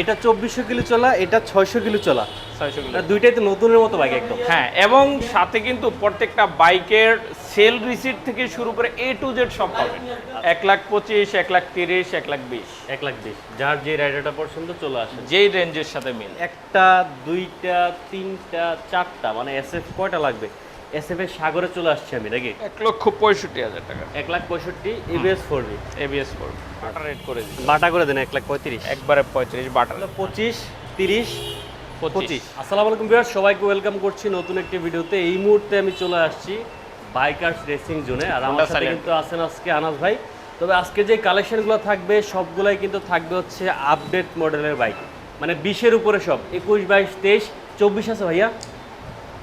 এটা চব্বিশশো কিলো চলা এটা ছয়শো কিলো চলা। ছয়শো কিলো। দুইটাই তো নতুনের মতো বাইক একদম। হ্যাঁ এবং সাথে কিন্তু প্রত্যেকটা বাইকের সেল রিসিট থেকে শুরু করে এ টু জেড সব পাবেন। এক লাখ পঁচিশ এক লাখ তিরিশ এক লাখ বিশ। এক লাখ বিশ। যার যে রাইডারটা পছন্দ চলে আসে। যেই রেঞ্জের সাথে মিল। একটা দুইটা তিনটা চারটা মানে এস এফ কয়টা লাগবে? এস এফ এর সাগরে চলে আসছে আমি নাকি? এক লক্ষ পঁয়ষট্টি হাজার টাকা। এক লাখ পঁয়ষট্টি ABS four B ABS four বাটা রেট করে দিই বাটা করে দেন এক লাখ পঁয়ত্রিশ। একবারে পঁয়ত্রিশ বাটা পঁচিশ তিরিশ পঁচিশ। আসসালামু আলাইকুম বিহার সবাইকে ওয়েলকাম করছি নতুন একটি ভিডিওতে। এই মুহূর্তে আমি চলে আসছি বাইকার্স রেসিং জোনে আর আমার সাথে কিন্তু আছেন আজকে আনাস ভাই। তবে আজকে যে কালেকশনগুলো থাকবে সবগুলাই কিন্তু থাকবে হচ্ছে আপডেট মডেলের বাইক। মানে বিশের উপরে সব। একুশ বাইশ তেইশ চব্বিশ আছে ভাইয়া?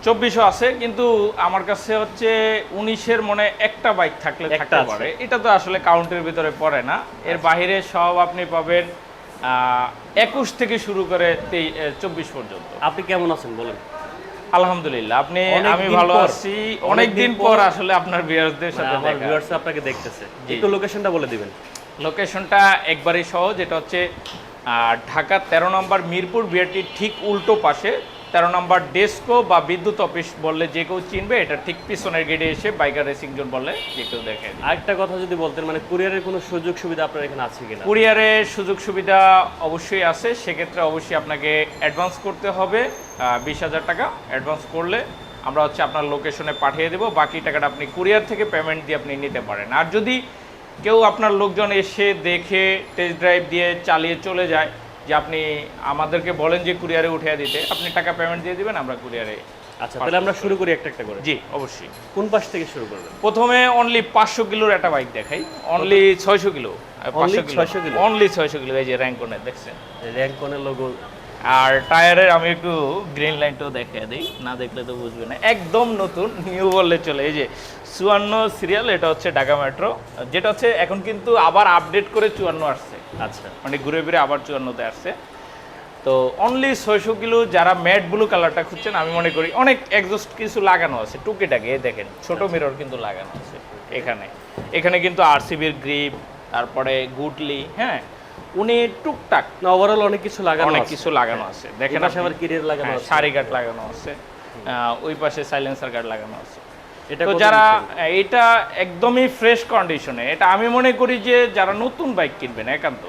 চব্বিশও আছে কিন্তু আমার কাছে হচ্ছে উনিশের মনে একটা বাইক থাকলে থাকতে পারে। এটা তো আসলে কাউন্টের ভিতরে পড়ে না। এর বাহিরে সব আপনি পাবেন একুশ থেকে শুরু করে চব্বিশ পর্যন্ত। আপনি কেমন আছেন বলেন? আলহামদুলিল্লাহ আপনি আমি ভালো আছি। অনেক দিন পর। আসলে আপনার ভিউয়ার্সদের সাথে আমার ভিউয়ার্স আপনাকে দেখতেছে। একটু লোকেশনটা বলে দিবেন। লোকেশনটা একবারই সহজ এটা হচ্ছে ঢাকা তেরো নম্বর মিরপুর বিআরটির ঠিক উল্টো পাশে। তেরো নম্বর ডেস্কো বা বিদ্যুৎ অফিস বললে যে কেউ চিনবে এটা ঠিক পিছনের গেটে এসে বাইকার রেসিং জোন বললে যে কেউ দেখে আরেকটা কথা যদি বলতেন মানে কুরিয়ারের কোনো সুযোগ সুবিধা আপনার এখানে আছে কিনা? কুরিয়ারের সুযোগ সুবিধা অবশ্যই আছে সেক্ষেত্রে অবশ্যই আপনাকে অ্যাডভান্স করতে হবে বিশ হাজার টাকা অ্যাডভান্স করলে আমরা হচ্ছে আপনার লোকেশনে পাঠিয়ে দেবো বাকি টাকাটা আপনি কুরিয়ার থেকে পেমেন্ট দিয়ে আপনি নিতে পারেন। আর যদি কেউ আপনার লোকজন এসে দেখে টেস্ট ড্রাইভ দিয়ে চালিয়ে চলে যায় যে আপনি আমাদেরকে বলেন যে কুরিয়ারে উঠিয়ে দিতে আপনি টাকা পেমেন্ট দিয়ে দিবেন আমরা কুরিয়ারে আচ্ছা তাহলে আমরা শুরু করি একটা একটা করে। জি অবশ্যই। কোন পাশ থেকে শুরু করবেন? প্রথমে অনলি পাঁচশো কিলোর একটা বাইক দেখাই। অনলি ছয়শো কিলো পাঁচশো 600 কিলো? অনলি ছয়শো কিলো এই যে র্যাঙ্কনে দেখছেন? র্যাঙ্কনের লোগো আর টায়ারের আমি একটু গ্রিন লাইনটাও দেখিয়ে দিই না দেখলে তো বুঝবে না। একদম নতুন নিউ বললে চলে। এই যে চুয়ান্ন সিরিয়াল এটা হচ্ছে ঢাকা মেট্রো যেটা হচ্ছে এখন কিন্তু আবার আপডেট করে চুয়ান্ন আসছে। আচ্ছা। মানে ঘুরে ফিরে আবার চুয়ান্নতে আসছে। তো অনলি ছয়শো কিলো যারা ম্যাট ব্লু কালারটা খুঁজছেন আমি মনে করি অনেক এক্সস্ট কিছু লাগানো আছে। টুকিটাকে দেখেন ছোট মিরর কিন্তু লাগানো আছে এখানে। এখানে কিন্তু আরসিবির গ্রিপ তারপরে গুটলি হ্যাঁ? উনি টুকটাক না ওভারঅল অনেক কিছু লাগানো অনেক কিছু লাগানো আছে। দেখেন আপনি। আবার লাগানো হ্যাঁ, আছে। সারি গার্ড লাগানো আছে। ওই পাশে সাইলেন্সার গার্ড লাগানো আছে। এটা তো যারা এটা একদমই ফ্রেশ কন্ডিশনে এটা আমি মনে করি যে যারা নতুন বাইক কিনবেন একান্ত।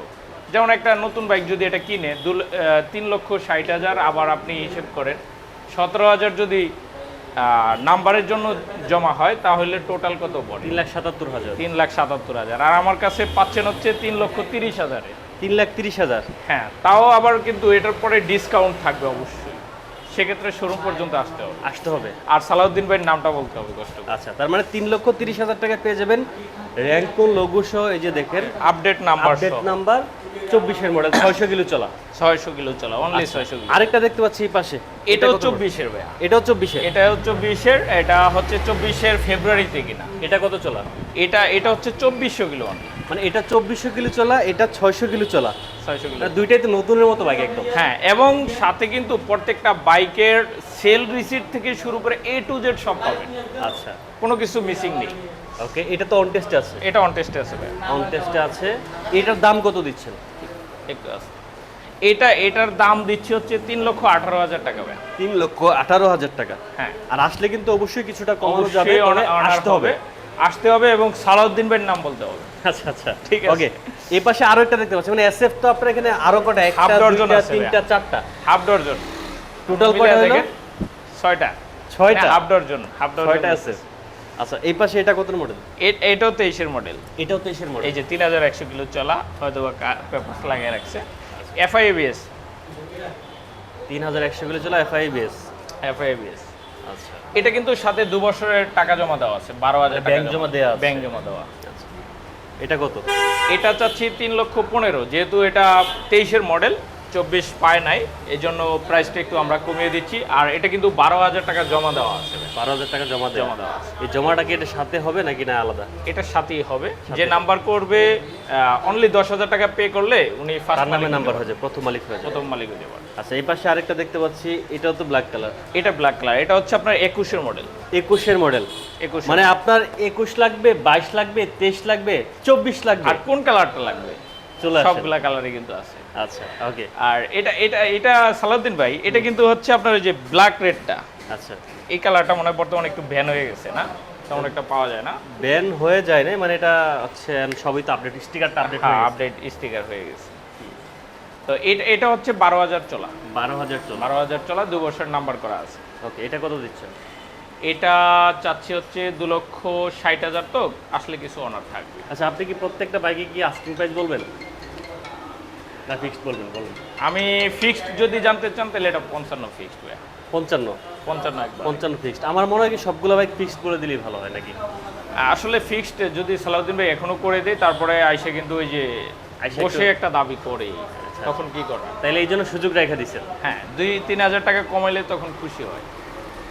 যেমন একটা নতুন বাইক যদি এটা কিনে দু তিন লক্ষ ষাট হাজার আবার আপনি হিসেব করেন সতেরো হাজার যদি নাম্বারের জন্য জমা হয় তাহলে টোটাল কত পড়ে? তিন লাখ সাতাত্তর হাজার। তিন লাখ সাতাত্তর হাজার। আর আমার কাছে পাচ্ছেন হচ্ছে তিন লক্ষ তিরিশ হাজারে। তিন লাখ তিরিশ হাজার। হ্যাঁ তাও আবার কিন্তু এটার পরে ডিসকাউন্ট থাকবে অবশ্যই। সেক্ষেত্রে শোরুম পর্যন্ত আসতে হবে। আসতে হবে। আর সালাউদ্দিন ভাইয়ের নামটা বলতে হবে কষ্ট আচ্ছা তার মানে তিন লক্ষ তিরিশ হাজার টাকা পেয়ে যাবেন র্যাঙ্কন লোগো সহ এই যে দেখেন আপডেট নাম্বার আপডেট নাম্বার চব্বিশের মডেল ছয়শো কিলো চলা। ছয়শো কিলো চলা অনলি ছয়শো কিলো। আরেকটা দেখতে পাচ্ছি এই পাশে। এটাও? চব্বিশের ভাইয়া। এটাও চব্বিশে এটাও চব্বিশের এটা হচ্ছে চব্বিশের ফেব্রুয়ারিতে কিনা। এটা কত চলা? এটা এটা হচ্ছে চব্বিশশো কিলো মানে এটা চব্বিশশো কিলো চলা এটা ছয়শো কিলো চলা। ছয়শো কিলো। দুইটাই তো নতুনের মতো বাইক একদম। হ্যাঁ এবং সাথে কিন্তু প্রত্যেকটা বাইকের সেল রিসিট থেকে শুরু করে এ টু জেড সব পাবেন। আচ্ছা। কোনো কিছু মিসিং নেই। ওকে এটা তো অন টেস্টে আছে। এটা অন টেস্টে আছে ভাই। অন টেস্টে আছে। এটার দাম কত দিচ্ছেন? একটু আছে এটা এটার দাম দিচ্ছে হচ্ছে তিন লক্ষ আঠারো হাজার টাকা ভাই। তিন লক্ষ আঠারো হাজার টাকা। হ্যাঁ। আর আসলে কিন্তু অবশ্যই কিছুটা কমানো যাবে আসতে হবে। আসতে হবে এবং সালাউদ্দিন ভাইয়ের নাম বলতে হবে। আচ্ছা আচ্ছা। ঠিক আছে। ওকে এই পাশে আরও একটা দেখতে পাচ্ছি। মানে এসএফ তো আপনার এখানে আরও কটা একটা dozen দুইটা তিনটা চারটা। হাফ ডর্জন টোটাল কটা হলো? ছয়টা। ছয়টা? হাফ ডর্জন হাফ ডর্জন ছয়টা আছে। আচ্ছা এই পাশে এটা কত মডেল এটাও তেইশের মডেল এটাও তেইশের মডেল এই যে তিন হাজার একশো কিলো চলা হয়তো পেপার লাগিয়ে রাখছে। এফআইবিএস তিন হাজার একশো কিলো চলা এফআইবিএস এফআইবিএস আচ্ছা। এটা কিন্তু সাথে দু বছরের টাকা জমা দেওয়া আছে বারো হাজার ব্যাংক জমা। দেয়া আছে। ব্যাংক জমা দেওয়া। আচ্ছা। এটা কত? এটা চাচ্ছি তিন লক্ষ পনেরো যেহেতু এটা তেইশের মডেল চব্বিশ পায় নাই এই জন্য প্রাইসটা একটু আমরা কমিয়ে দিচ্ছি। আর এটা কিন্তু বারো হাজার টাকা জমা দেওয়া আছে। বারো হাজার টাকা জমা দেওয়া। জমা দেওয়া আছে। এই জমাটা কি এটা সাথে হবে নাকি না আলাদা? এটার সাথেই হবে। যে নাম্বার করবে অনলি দশ হাজার টাকা পে করলে উনি ফার্স্ট নামে নাম্বার হয়ে যাবে। প্রথম মালিক হয়ে প্রথম মালিক হতে পারে আচ্ছা এই পাশে আরেকটা দেখতে পাচ্ছি এটাও তো ব্ল্যাক কালার এটা ব্ল্যাক কালার এটা হচ্ছে আপনার একুশের মডেল একুশের মডেল একুশ মানে আপনার একুশ লাগবে বাইশ লাগবে তেইশ লাগবে চব্বিশ লাগবে। আর কোন কালারটা লাগবে? চলে আসে সবগুলা কালারই কিন্তু আছে। আচ্ছা। ওকে আর এটা এটা এটা সালাউদ্দিন ভাই এটা কিন্তু হচ্ছে আপনার ওই যে ব্ল্যাক রেডটা আচ্ছা। এই কালারটা মনে হয় বর্তমানে একটু ভ্যান হয়ে গেছে না? তেমন একটা পাওয়া যায় না? ব্যান হয়ে যায় না মানে এটা হচ্ছে সবই তো আপডেট স্টিকারটা আপডেট আপডেট স্টিকার হয়ে গেছে। তো এটা এটা হচ্ছে বারো হাজার চলা। বারো হাজার চলো। বারো হাজার চলা দু বছর নাম্বার করা আছে। ওকে এটা কত দিচ্ছেন? এটা চাচ্ছি হচ্ছে দু লক্ষ ষাট হাজার তো আসলে কিছু অনার থাকবে। আচ্ছা আপনি কি প্রত্যেকটা বাইকে কি আস্কিং প্রাইস বলবেন? না ফিক্সড বলবেন বলুন আমি ফিক্সড যদি জানতে চান তাহলে এটা পঞ্চান্ন ফিক্সড পঞ্চান্ন? পঞ্চান্ন একবার পঞ্চান্ন ফিক্সড আমার মনে হয় কি সবগুলো বাইক ফিক্সড করে দিলেই ভালো হয় নাকি? আসলে ফিক্সড যদি সালাউদ্দিন ভাই এখনও করে দেয় তারপরে আইসে কিন্তু ওই যে বসে একটা দাবি করে তখন কি করা? তাইলে এই জন্য সুযোগ রেখে দিচ্ছেন হ্যাঁ দুই তিন হাজার টাকা কমাইলে তখন খুশি হয়।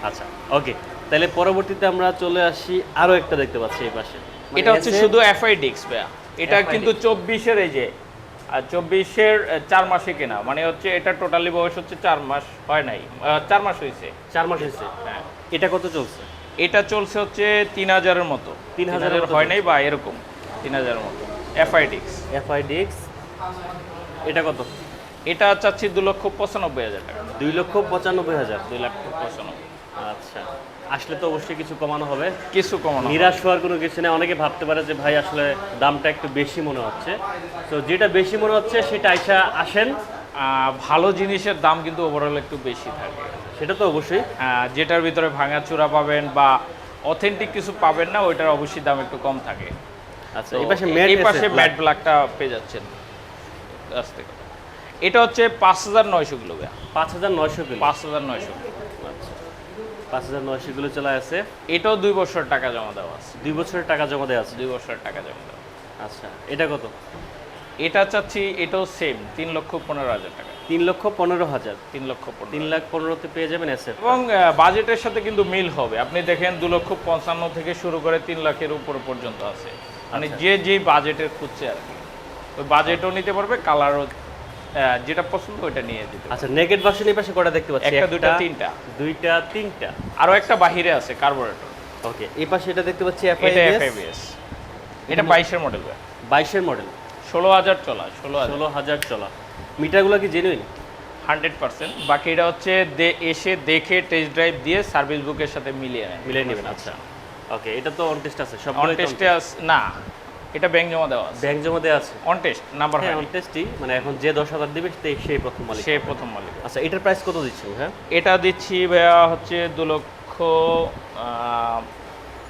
আচ্ছা ওকে। তাহলে পরবর্তীতে আমরা চলে আসি আরও একটা দেখতে পাচ্ছি এই পাশে। মানে এটা হচ্ছে শুধু এফআই ডিক্স ভাইয়া। এটা কিন্তু চব্বিশের এই যে আর চব্বিশের চার মাসে কেনা। মানে হচ্ছে এটা টোটালি বয়স হচ্ছে চার মাস হয় নাই। চার মাস হয়েছে। চার মাস হয়েছে। হ্যাঁ। এটা কত চলছে? এটা চলছে হচ্ছে তিন হাজারের মতো। তিন 3000 হাজার মতো হয় নাই বা এরকম। তিন হাজারের মতো। এফআই ডিক্স এফআইডিএক্স এটা কত? এটা চাচ্ছি দু লক্ষ পঁচানব্বই হাজার টাকা। দুই লক্ষ পঁচানব্বই হাজার। দুই লাখ পঁচানব্বই। আচ্ছা। আসলে তো অবশ্যই কিছু কমানো হবে। কিছু কমানো নিরাশ হওয়ার কোনো কিছু নেই। অনেকে ভাবতে পারে যে ভাই আসলে দামটা একটু বেশি মনে হচ্ছে। তো যেটা বেশি মনে হচ্ছে সেটা আইসা আসেন। ভালো জিনিসের দাম কিন্তু ওভারঅল একটু বেশি থাকে। সেটা তো অবশ্যই। যেটার ভিতরে ভাঙা চূড়া পাবেন বা অথেন্টিক কিছু পাবেন না ওইটার অবশ্যই দাম একটু কম থাকে। আচ্ছা তো এই পাশে এই পাশে ম্যাট ব্ল্যাকটা পেয়ে যাচ্ছেন। আস্তে এটা হচ্ছে পাঁচ হাজার নয়শো কিলো পাঁচ হাজার নয়শো কিলো। পাঁচ হাজার নয়শো। পাঁচ হাজার নয়শো কিলো চলে আছে এটাও দুই বছর টাকা জমা দেওয়া আছে। দুই বছরের টাকা জমা দেওয়া আছে? দুই বছর টাকা জমা দেওয়া আচ্ছা এটা কত? এটা চাচ্ছি এটাও সেম তিন লক্ষ পনেরো হাজার টাকা। তিন লক্ষ পনেরো হাজার। তিন লক্ষ তিন লাখ পনেরোতে পেয়ে যাবেন এসে এবং বাজেটের সাথে কিন্তু মিল হবে। আপনি দেখেন দু লক্ষ পঞ্চান্ন থেকে শুরু করে তিন লাখের উপর পর্যন্ত আছে। মানে আচ্ছা। যে যে বাজেটের খুঁজছে আর কি। ওই বাজেটও নিতে পারবে কালারও যেটা পছন্দ ওইটা নিয়ে দিতে আচ্ছা নেগেট ভার্সন এই পাশে কটা দেখতে পাচ্ছি? একটা দুইটা তিনটা। দুইটা তিনটা। আরও একটা বাহিরে আছে কার্বোরেটর ওকে এই পাশে এটা দেখতে পাচ্ছি এটা এফআইএস এফআইবিএস এটা বাইশের মডেল বাইশের মডেল ষোলো হাজার চলা ষোলো হাজার। ষোলো হাজার চলা। মিটারগুলো কি জেনুইন হান্ড্রেড পার্সেন্ট। বাকি এটা হচ্ছে এসে দেখে টেস্ট ড্রাইভ দিয়ে সার্ভিস বুকের সাথে মিলিয়ে নেয়। মিলিয়ে নেবেন আচ্ছা। ওকে এটা তো অন টেস্ট আছে সব অন টেস্টে না। এটা ব্যাংক জমা দেওয়া আছে। ব্যাংক জমা দেওয়া আছে। অন টেস্ট নাম্বার হ্যাঁ অন টেস্টই মানে এখন যে দশ হাজার দিবে সেই প্রথম মালিক সে প্রথম মালিক আচ্ছা এটার প্রাইস কত দিচ্ছেন হ্যাঁ এটা দিচ্ছি ভাইয়া হচ্ছে দু লক্ষ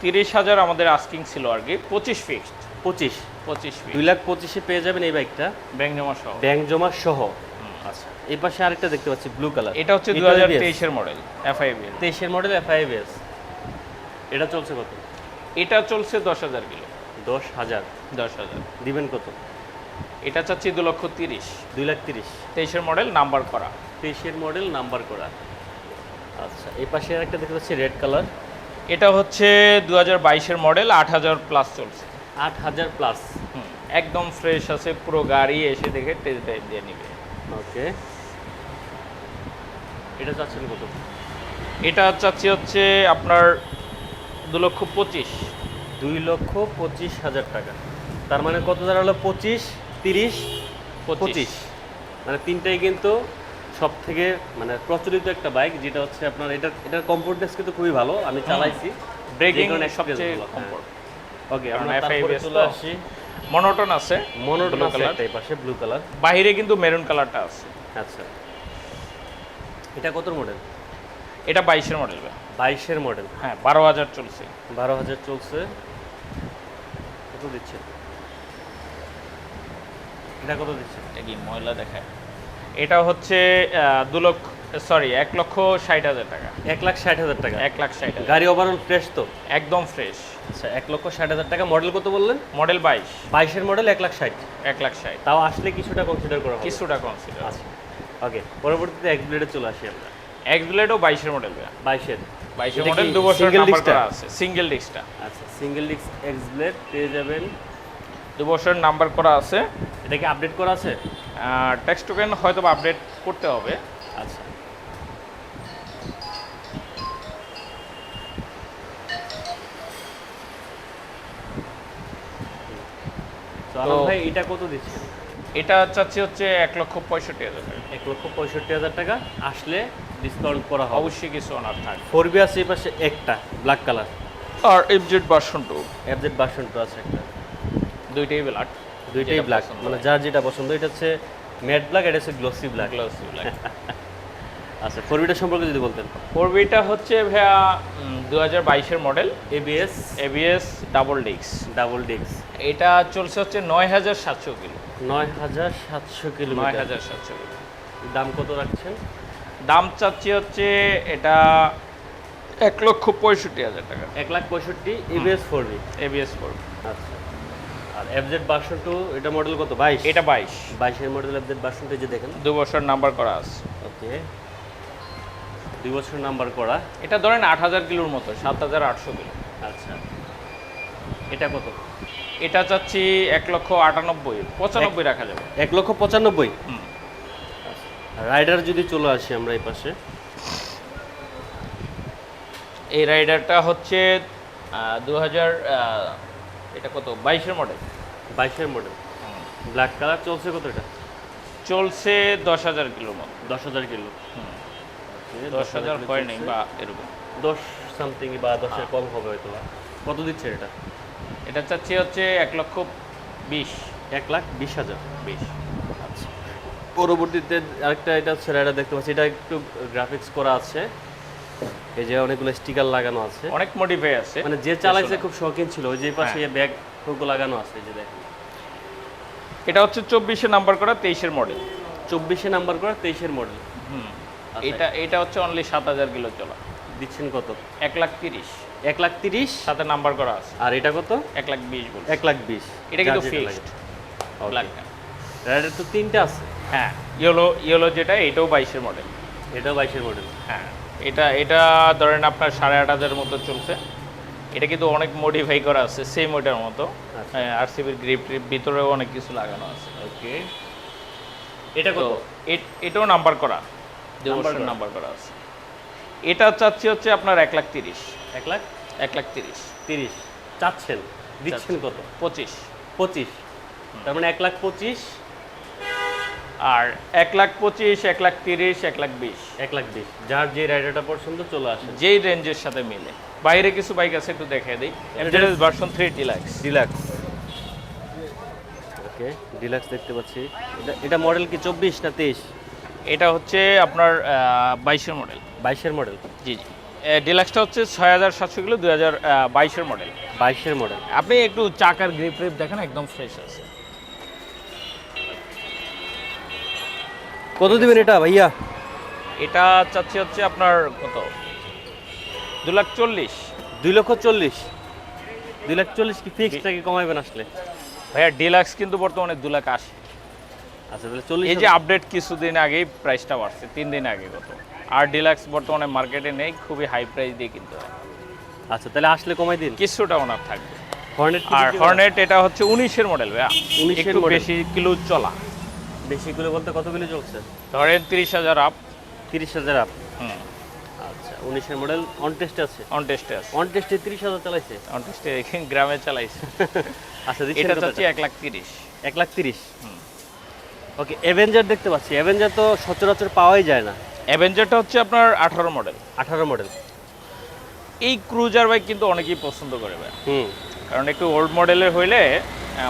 তিরিশ হাজার আমাদের আস্কিং ছিল আর কি পঁচিশ ফিক্সড পঁচিশ। পঁচিশ দুই লাখ পঁচিশে পেয়ে যাবেন এই বাইকটা ব্যাংক জমা সহ। ব্যাংক জমা সহ। আচ্ছা। এই পাশে আরেকটা দেখতে পাচ্ছি ব্লু কালার এটা হচ্ছে দু হাজার তেইশের মডেল এফআইবিএল তেইশের মডেল এফআইএস এটা চলছে কত? এটা চলছে দশ হাজার কিলো। দশ হাজার। দশ হাজার। দিবেন কত? এটা চাচ্ছি দু লক্ষ তিরিশ। দুই লাখ তিরিশ। তেইশের মডেল নাম্বার করা। তেইশের মডেল নাম্বার করা। আচ্ছা এই পাশে আরেকটা দেখতে পাচ্ছি রেড কালার। এটা হচ্ছে দু হাজার বাইশের মডেল আট হাজার প্লাস চলছে। আট হাজার প্লাস। একদম ফ্রেশ আছে পুরো গাড়ি এসে দেখে টেস্ট ড্রাইভ দিয়ে নিবে। ওকে। এটা চাচ্ছেন কত? এটা চাচ্ছি হচ্ছে আপনার দু লক্ষ পঁচিশ। দুই লক্ষ পঁচিশ হাজার টাকা। তার মানে কত দাঁড়াল? পঁচিশ তিরিশ পঁচিশ। মানে তিনটাই কিন্তু সব থেকে মানে প্রচলিত একটা বাইক যেটা হচ্ছে আপনার এটা এটার কমফোর্টনেস কিন্তু খুবই ভালো আমি চালাইছি। ব্রেকিং সবচেয়ে হ্যাঁ। কমফোর্ট ওকে আমরা তারপরে চলে আসি। মনোটন আছে মনোটন আছে। একটা এই পাশে ব্লু কালার বাইরে কিন্তু মেরুন কালারটা আছে। আচ্ছা। এটা কত মডেল এটা বাইশের মডেল বাইশের মডেল হ্যাঁ বারো হাজার চলছে। বারো হাজার চলছে। কত দিচ্ছে? এটা কত দিচ্ছে? এটা কি ময়লা দেখায়? এটা হচ্ছে দু লক্ষ সরি এক লক্ষ ষাট হাজার টাকা। এক লাখ ষাট হাজার টাকা? এক লাখ ষাট গাড়ি ওভারঅল ফ্রেশ তো? একদম ফ্রেশ আচ্ছা এক লক্ষ ষাট হাজার টাকা। মডেল কত বললেন? মডেল বাইশ। বাইশের মডেল এক লাখ ষাট। এক লাখ ষাট। তাও আসলে কিছুটা কনসিডার করা কিছুটা কনসিডার আচ্ছা ওকে পরবর্তীতে এক ব্লেডে চলে আসি আমরা। এক্স ব্লেডও বাইশের মডেল বাইশের। বাইশের এটা মডেল দু বছর নাম্বার করা আছে সিঙ্গেল ডিস্কটা আচ্ছা সিঙ্গেল ডিস্ক এক্স ব্লেড পেয়ে যাবেন। দু বছর নাম্বার করা আছে। এটা কি আপডেট করা আছে? টেক্সট টোকেন হয়তো আপডেট করতে হবে। আচ্ছা। ভাই এটা কত দিচ্ছেন এটা চাচ্ছি হচ্ছে এক লক্ষ পঁয়ষট্টি হাজার টাকা। এক লক্ষ পঁয়ষট্টি হাজার টাকা। আসলে ডিসকাউন্ট করা হবে। অবশ্যই কিছু অনার থাকবে। ফোর বি আছে এই পাশে একটা ব্ল্যাক কালার আর FZ version two FZ version two আছে একটা। দুইটাই ব্ল্যাক দুইটাই ব্ল্যাক মানে যার যেটা পছন্দ এটা হচ্ছে ম্যাট ব্ল্যাক এটা হচ্ছে গ্লসি ব্ল্যাক গ্লাসি ব্ল্যাক আচ্ছা ফোর বিটা সম্পর্কে যদি বলতেন। ফোর বিটা হচ্ছে ভাইয়া দু হাজার বাইশের মডেল এবিএস এবিএস ডাবল ডিক্স ডাবল ডিক্স এটা চলছে হচ্ছে নয় হাজার সাতশো কিলো। নয় হাজার সাতশো কিলো নয় হাজার সাতশো কিলো। দাম কত রাখছেন? দাম চাচ্ছি হচ্ছে এটা এক লক্ষ পঁয়ষট্টি হাজার টাকা। এক লাখ পঁয়ষট্টি ABS four B ABS four আচ্ছা। আর এফজেড বাসন টু এটা মডেল কত? বাইশ? এটা বাইশ। বাইশের মডেল এফজেড বাসন টু যে দেখেন। দু বছর নাম্বার করা আছে। ওকে। দুই বছর নাম্বার করা। এটা ধরেন আট হাজার কিলোর মতো সাত হাজার আটশো কিলো। আচ্ছা। এটা কত? এটা চাচ্ছি এক লক্ষ আটানব্বই পঁচানব্বই রাখা যাবে। এক লক্ষ পঁচানব্বই? হুম। রাইডার যদি চলে আসি আমরা এই পাশে। এই রাইডারটা হচ্ছে দু হাজার এটা কত? বাইশের মডেল বাইশের মডেল ব্ল্যাক কালার চলছে কত এটা? চলছে দশ হাজার কিলো। মতো দশ হাজার কিলো দশ হাজার হয় নাই বা এরকম। দশ সামথিং বা দশের কম হবে হয়তো। কত দিচ্ছে এটা? এটা চাচ্ছি হচ্ছে এক লক্ষ বিশ। এক লাখ বিশ হাজার। বিশ। পরবর্তীতে আরেকটা এটা হচ্ছে রাইডার দেখতে পাচ্ছি। এটা একটু গ্রাফিক্স করা আছে। এই যে অনেকগুলো স্টিকার লাগানো আছে। অনেক মডিফাই আছে। মানে যে চালাইছে খুব শৌখিন ছিল। ওই যে পাশে ব্যাগ হুকো লাগানো আছে এই যে দেখেন। এটা হচ্ছে চব্বিশে নাম্বার করা তেইশের মডেল চব্বিশে নাম্বার করা তেইশের মডেল হুম। আচ্ছা। এটা এটা হচ্ছে অনলি সাত হাজার কিলো চলা। দিচ্ছেন কত? এক লাখ তিরিশ। এক লাখ তিরিশ? সাথে নাম্বার করা আছে। আর এটা কত? এক লাখ বিশ এক লাখ বিশ। এটা কিন্তু ফিক্সড। ব্ল্যাক রাইডার তো তিনটা আছে। হ্যাঁ ইয়েলো ইয়েলো যেটা এটাও বাইশের মডেল এটাও বাইশের মডেল হ্যাঁ এটা এটা ধরেন আপনার সাড়ে আট হাজারের মতো চলছে। এটা কিন্তু অনেক মডিফাই করা আছে সেম ওইটার মতো। আর সিবির গ্রিপ ট্রিপ ভিতরেও অনেক কিছু লাগানো আছে। ওকে। এটা কত? এটাও নাম্বার করা। করা। নাম্বার করা আছে। এটা চাচ্ছি হচ্ছে আপনার এক লাখ তিরিশ। এক লাখ? এক লাখ তিরিশ। তিরিশ। চাচ্ছেন। দিচ্ছেন কত? পঁচিশ। পঁচিশ। তার মানে এক লাখ পঁচিশ। আর এক লাখ পঁচিশ এক লাখ তিরিশ এক লাখ বিশ। এক লাখ বিশ। যার যে রাইডারটা পছন্দ চলে আসেন। যেই রেঞ্জের সাথে মিলে। বাইরে কিছু বাইক আছে একটু দেখাই দিই। MZS version three deluxe deluxe okay deluxe দেখতে পাচ্ছি। এটা এটা মডেল কি চব্বিশ না তেইশ? এটা হচ্ছে আপনার বাইশের মডেল বাইশের মডেল জি জি। ডিলাক্সটা হচ্ছে ছয় হাজার সাতশো কিলো দুই হাজার বাইশের মডেল বাইশের মডেল আপনি একটু চাকার গ্রিপ রিপ দেখেন একদম ফ্রেশ আছে। কত দিবেন এটা ভাইয়া? এটা চাচ্ছি হচ্ছে আপনার কত? দু লাখ চল্লিশ। দুই লক্ষ চল্লিশ। দুই লাখ চল্লিশ কি ফিক্স নাকি কমাইবেন আসলে? ভাইয়া ডিলাক্স কিন্তু বর্তমানে দু লাখ আশি। আচ্ছা তাহলে চল্লিশ এই যে আপডেট কিছুদিন আগেই প্রাইসটা বাড়ছে তিন দিন আগে কত। আর ডিলাক্স বর্তমানে মার্কেটে নেই খুবই হাই প্রাইস দিয়ে কিনতে হয়। আচ্ছা তাহলে আসলে কমাই দিন। কিছুটা ওনার থাকবে। হর্নেট আর হর্নেট এটা হচ্ছে উনিশের মডেল ভাইয়া। 19 এর বেশি কিলো চলা। বেশি গুলো বলতে কতগুলো চলছে? ধরেন তিরিশ হাজার আপ তিরিশ হাজার আপ হুম। আচ্ছা উনিশের মডেল অন টেস্টে আছে? অন টেস্টে আছে। অন টেস্টে তিরিশ হাজার চালাইছে? অন টেস্টে গ্রামে চালাইছে। আচ্ছা এটা চাচ্ছি এক লাখ তিরিশ। এক লাখ তিরিশ? ওকে অ্যাভেঞ্জার দেখতে পাচ্ছি। অ্যাভেঞ্জার তো সচরাচর পাওয়াই যায় না। অ্যাভেঞ্জারটা হচ্ছে আপনার আঠারো মডেল আঠারো মডেল এই ক্রুজার বাইক কিন্তু অনেকেই পছন্দ করে ভাই। হুম। কারণ একটু ওল্ড মডেলের হইলে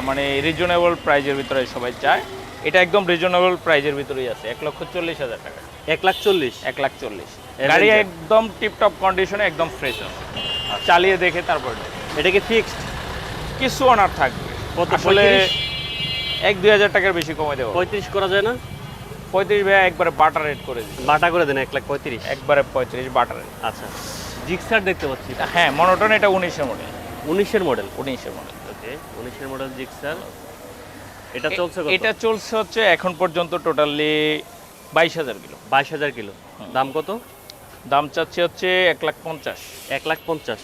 মানে রিজনেবল প্রাইজের ভিতরে সবাই চায়। এটা একদম রিজনেবল প্রাইজের ভিতরেই আছে এক লক্ষ চল্লিশ হাজার টাকা। এক লাখ চল্লিশ? এক লাখ চল্লিশ। গাড়ি একদম টিপটপ কন্ডিশনে একদম ফ্রেশ আছে। চালিয়ে দেখে তারপর। এটা কি ফিক্সড কিছু অনার থাকবে। আসলে এক দুই হাজার টাকার বেশি কমে দেবো। পঁয়ত্রিশ করা যায় না? পঁয়ত্রিশ ভাইয়া একবারে বাটার রেট করে দিন বাটা করে দেন এক লাখ পঁয়ত্রিশ। একবারে পঁয়ত্রিশ বাটার রেট আচ্ছা। জিক্সার দেখতে পাচ্ছি। হ্যাঁ মনোটন এটা উনিশের মডেল উনিশের মডেল উনিশের মডেল ওকে উনিশের মডেল জিক্সার। এটা চলছে এটা চলছে হচ্ছে এখন পর্যন্ত টোটালি বাইশ হাজার কিলো। বাইশ হাজার কিলো। দাম কত? দাম চাচ্ছে হচ্ছে এক লাখ পঞ্চাশ। এক লাখ পঞ্চাশ।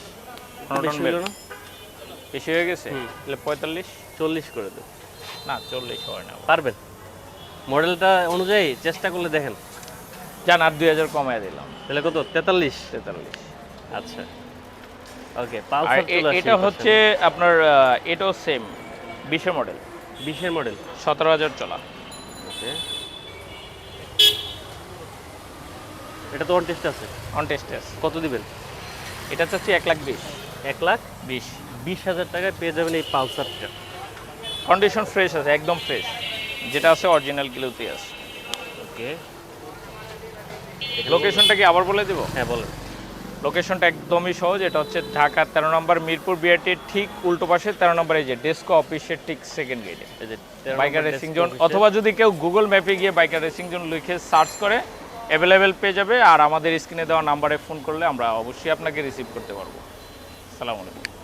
বেশি হয়ে গেছে? তাহলে পঁয়তাল্লিশ? চল্লিশ করে দেব। না চল্লিশ হয় না। পারবেন? মডেলটা অনুযায়ী চেষ্টা করলে দেখেন। জান আর দুই হাজার কমায় দিলাম। তাহলে কত? তেতাল্লিশ? তেতাল্লিশ। আচ্ছা। ওকে এটা হচ্ছে আপনার এটাও সেম বিশের মডেল। বিশের মডেল? সতেরো হাজার চলা। ওকে। এটা তো অন টেস্ট আছে। অন আছে। কত দিবেন? এটা চাচ্ছি এক লাখ বিশ। এক লাখ? বিশ। বিশ হাজার টাকায় পেয়ে যাবেন এই পালসারটা। কন্ডিশন ফ্রেশ আছে একদম ফ্রেশ যেটা আছে অরিজিনাল কিলোতে আছে। ওকে। লোকেশনটা কি আবার বলে দেবো? হ্যাঁ বলেন। লোকেশনটা একদমই সহজ এটা হচ্ছে ঢাকার তেরো নম্বর মিরপুর বিআরটির ঠিক উল্টো পাশে তেরো নম্বর এই যে ডেস্কো অফিসের ঠিক সেকেন্ড গেটে বাইকার রেসিং জোন অথবা যদি কেউ গুগল ম্যাপে গিয়ে বাইকার রেসিং জোন লিখে সার্চ করে অ্যাভেলেবেল পেয়ে যাবে। আর আমাদের স্ক্রিনে দেওয়া নাম্বারে ফোন করলে আমরা অবশ্যই আপনাকে রিসিভ করতে পারব। সালাম আলাইকুম।